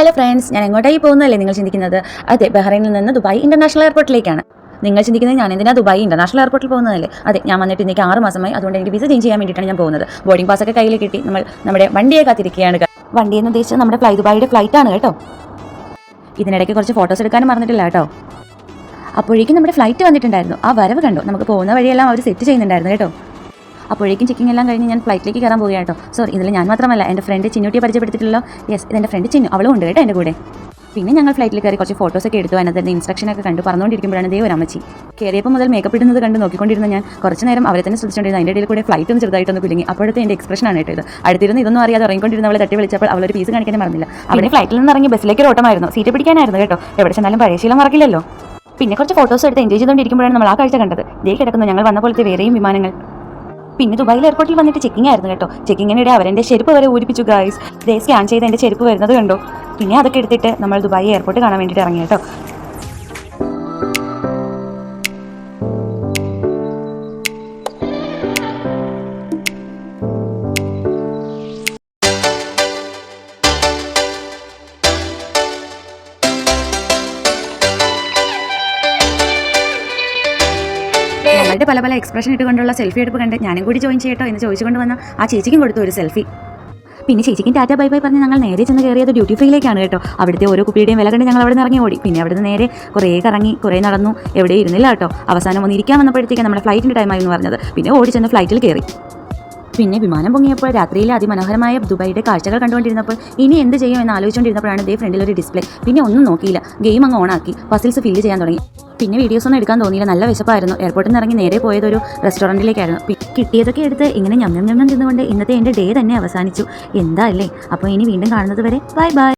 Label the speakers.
Speaker 1: Hello friends ഞാൻ എങ്ങോട്ടായി പോകുന്നതല്ലേ നിങ്ങൾ ചിന്തിക്കുന്നത്? അതെ ബഹ്റൈനിൽ നിന്ന് ദുബായ് ഇന്റർനാഷണൽ എയർപോർട്ടിലേക്കാണ്. നിങ്ങൾ ചിന്തിക്കുന്നത് ഞാൻ എന്തിനാ ദുബായ് ഇന്റർനാഷണൽ എയർപോർട്ടിൽ പോകുന്നതല്ലേ? അതെ ഞാൻ വന്നിട്ട് ഇന്നേക്ക് ആറ് മാസമായി അതുകൊണ്ട് എനിക്ക് വിസ ചേഞ്ച് ചെയ്യാൻ വേണ്ടിയിട്ടാണ് ഞാൻ പോകുന്നത്. ബോർഡിംഗ് പാസ് ഒക്കെ കയ്യിൽ കിട്ടി. നമ്മൾ നമ്മുടെ വണ്ടിയെ കാത്തിരിക്കുകയാണ് വണ്ടി എന്ന് ഉദ്ദേശിച്ചത് നമ്മുടെ ഫ്ലൈ ദുബായിയുടെ ഫ്ലൈറ്റ് ആണ് കേട്ടോ. ഇതിനിടയ്ക്ക് കുറച്ച് ഫോട്ടോസ് എടുക്കാൻ മറന്നിട്ടില്ല കേട്ടോ. അപ്പോഴേക്കും നമ്മുടെ ഫ്ലൈറ്റ് വന്നിട്ടുണ്ടായിരുന്നു. ആ വരവ് കണ്ടോ. നമുക്ക് പോകുന്ന വഴിയെല്ലാം അവർ സെറ്റ് ചെയ്യുന്നുണ്ടായിരുന്നു കേട്ടോ. അപ്പോഴേക്കും ചെക്കിംഗ് എല്ലാം കഴിഞ്ഞ് ഞാൻ ഫ്ലൈറ്റിലേക്ക് കയറാൻ പോവുകയാണ് കേട്ടോ. സോറി ഇതിൽ ഞാൻ മാത്രമല്ല എന്റെ ഫ്രണ്ട് ചിന്നുട്ടിയെ പരിചയപ്പെടുത്തിയിട്ടുള്ളോ യെസ് ഇതെന്റെ ഫ്രണ്ട് ചിന്നു. അവളും ഉണ്ട് കേട്ടോ എന്റെ കൂടെ. പിന്നെ ഞങ്ങൾ ഫ്ലൈറ്റിൽ കയറി കുറച്ച് ഫോട്ടോസൊക്കെ എടുത്തു. അതിനകത്ത് ഇൻസ്ട്രക്ഷനൊക്കെ കണ്ടു. പറഞ്ഞുകൊണ്ടിരിക്കുമ്പോഴാണ് ദേ ഒരു അമ്മച്ചി. കയറിയപ്പോൾ മുതൽ മേക്കപ്പ് ഇടുന്നത് കണ്ട് നോക്കിക്കൊണ്ടിരുന്ന ഞാൻ കുറച്ച് നേരം അവരെ തന്നെ ശ്രദ്ധിച്ചുകൊണ്ടിരുന്നു അതിന്റെ ഇടയിൽ കൂടെ ഫ്ലൈറ്റ് ഒന്ന് ചെറുതായിട്ടൊന്ന് കുലുങ്ങി. അപ്പോഴത്തെ എന്റെ എക്സ്പ്രഷനാണ് കേട്ടോ ഇത്. അടുത്തിരുന്ന് ഇതൊന്നും അറിയാതെ ഇറങ്ങിക്കൊണ്ടിരുന്ന അവളെ തട്ടി വിളിച്ചപ്പോൾ അവളൊരു പീസ് കാണിക്കാൻ മറന്നില്ല. അവിടെ ഫ്ലൈറ്റിൽ നിന്ന് ഇറങ്ങി ബസ്സിലേക്ക് ഒരു ഓട്ടമായിരുന്നു. സീറ്റ് പിടിക്കാനായിരുന്നു കേട്ടോ. എവിടെ ചെന്നാലും പഴയ ശീലം മറക്കില്ലല്ലോ. പിന്നെ കുറച്ച് ഫോട്ടോസ് എടുത്ത് എൻജോയ് ചെയ്തുകൊണ്ടിരിക്കുമ്പോഴാണ് നമ്മൾ ആ കാഴ്ച കണ്ടത്. ദേ കിടക്കുന്നു. ഞങ്ങൾ വന്ന പോലത്തെ വേറെയും വിമാനങ്ങൾ. പിന്നെ ദുബായിൽ എയർപോർട്ടിൽ വന്നിട്ട് ചെക്കിംഗ് ആയിരുന്നു കേട്ടോ. ചെക്കിങ്ങിനിടെ അവരെന്റെ ചെരുപ്പ് വരെ ഊരിപ്പിച്ചു ഗായ്സ് ദേ സ്കാൻ ചെയ്ത് എന്റെ ചെരുപ്പ് വരുന്നത് കണ്ടോ? പിന്നെ അതൊക്കെ എടുത്തിട്ട് നമ്മൾ ദുബായ് എയർപോർട്ട് കാണാൻ വേണ്ടിയിട്ട് ഇറങ്ങി കേട്ടോ. നമ്മളുടെ പല പല എക്സ്പ്രഷൻ ഇട്ടുകൊണ്ടുള്ള സെൽഫി എടുപ്പ് കണ്ട് ഞാനും കൂടി ജോയിൻ ചെയ്യട്ടോ എന്ന് ചോദിച്ചുകൊണ്ട് വന്ന ആ ചേച്ചിക്കും കൊടുത്തു ഒരു സെൽഫി പിന്നെ ചേച്ചിക്കും ടാറ്റ ബൈ ബൈ പറഞ്ഞ് ഞങ്ങൾ നേരെ ചെന്ന് കയറിയത് ഡ്യൂട്ടി ഫ്രീയിലേക്കാണ് കേട്ടോ. അവിടുത്തെ ഓരോ കുപ്പിയുടെയും വില കണ്ട് ഞങ്ങൾ അവിടെ നിന്ന് ഇറങ്ങി ഓടി. പിന്നെ അവിടെ നിന്ന് നേരെ കുറേ കറങ്ങി കുറേ നടന്നു. എവിടെ ഇരുന്നില്ല കേട്ടോ. അവസാനം ഒന്ന് ഇരിക്കാൻ വന്നപ്പോഴത്തേക്ക് നമ്മുടെ ഫ്ലൈറ്റിന്റെ ടൈമായി എന്ന് പറഞ്ഞത്. പിന്നെ ഓടി ചെന്ന് ഫ്ലൈറ്റിൽ കയറി. പിന്നെ വിമാനം പൊങ്ങിയപ്പോൾ രാത്രിയിലെ അതിമനോഹരമായ ദുബായിയുടെ കാഴ്ചകൾ കണ്ടുകൊണ്ടിരുന്നപ്പോൾ ഇനി എന്ത് ചെയ്യും എന്ന് ആലോചിച്ചുകൊണ്ടിരുന്നപ്പോഴാണ് ഇതേ ഫ്രണ്ടിൽ ഒരു ഡിസ്പ്ലേ പിന്നെ ഒന്നും നോക്കിയില്ല. ഗെയിം അങ്ങ് ഓണാക്കി പസിൽസ് ഫില്ല് ചെയ്യാൻ തുടങ്ങി. പിന്നെ വീഡിയോസ് ഒന്നും എടുക്കാൻ തോന്നിയില്ല. നല്ല വിശപ്പായിരുന്നു. എയർപോർട്ടിൽ നിന്ന് ഇറങ്ങി നേരെ പോയത് ഒരു റെസ്റ്റോറന്റിലേക്കായിരുന്നു കിട്ടിയതൊക്കെ എടുത്ത് ഇങ്ങനെ ഞം ഞം ഞം തിന്നുകൊണ്ട് ഇന്നത്തെ എന്റെ ഡേ തന്നെ അവസാനിച്ചു. എന്താ അല്ലേ? അപ്പോൾ ഇനി വീണ്ടും കാണുന്നത് വരെ. Bye bye